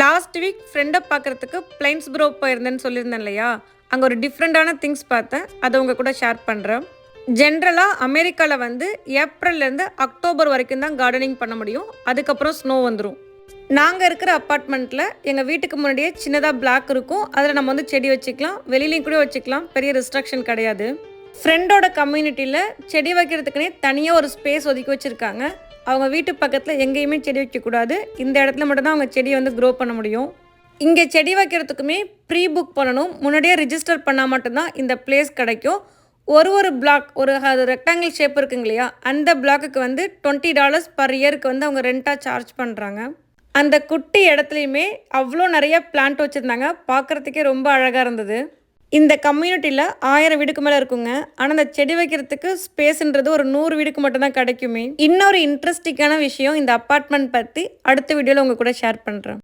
Last week ஃப்ரெண்டை பார்க்குறதுக்கு plains bro போயிருந்தேன்னு சொல்லியிருந்தேன் இல்லையா? அங்கே ஒரு டிஃப்ரெண்ட்டான திங்ஸ் பார்த்தேன். அதை உங்கள் கூட ஷேர் பண்ணுறேன் ஜென்ரலாக அமெரிக்காவில் வந்து ஏப்ரல்லேருந்து அக்டோபர் வரைக்கும் தான் கார்டனிங் பண்ண முடியும். அதுக்கப்புறம் ஸ்னோ வந்துடும் நாங்கள் இருக்கிற அப்பார்ட்மெண்ட்டில் எங்கள் வீட்டுக்கு முன்னாடியே சின்னதாக பிளாக் இருக்கும். அதில் நம்ம வந்து செடி வச்சுக்கலாம். வெளியிலையும் கூட வச்சுக்கலாம். பெரிய ரெஸ்ட்ரிக்ஷன் கிடையாது. ஃப்ரெண்டோட கம்யூனிட்டியில் செடி வைக்கிறதுக்குனே தனியாக ஒரு ஸ்பேஸ் ஒதுக்கி வச்சுருக்காங்க. அவங்க வீட்டு பக்கத்தில் எங்கேயுமே செடி வைக்கக்கூடாது. இந்த இடத்துல மட்டும்தான் அவங்க செடியை வந்து க்ரோ பண்ண முடியும். இங்கே செடி வைக்கிறதுக்குமே ப்ரீ புக் பண்ணணும். முன்னாடியே ரிஜிஸ்டர் பண்ணால் மட்டும்தான் இந்த பிளேஸ் கிடைக்கும். ஒரு ஒரு பிளாக் ஒரு அது ரெக்டாங்கிள் ஷேப் இருக்குங்க இல்லையா? அந்த பிளாக்குக்கு வந்து டுவெண்ட்டி டாலர்ஸ் பர் இயருக்கு வந்து அவங்க ரெண்ட்டாக சார்ஜ் பண்ணுறாங்க அந்த குட்டி இடத்துலையுமே அவ்வளோ நிறைய பிளான்ட் வச்சுருந்தாங்க. பார்க்குறதுக்கே ரொம்ப அழகாக இருந்தது. இந்த கம்யூனிட்டியில் ஆயிரம் வீடுக்கு மேலே இருக்குங்க. ஆனால் அந்த செடி வைக்கிறதுக்கு ஸ்பேஸ்ன்றது ஒரு நூறு வீடுக்கு மட்டும்தான் கிடைக்குமே. இன்னொரு இன்ட்ரெஸ்டிங்கான விஷயம் இந்த அப்பார்ட்மெண்ட் பற்றி அடுத்த வீடியோவில் உங்கள் கூட ஷேர் பண்ணுறேன்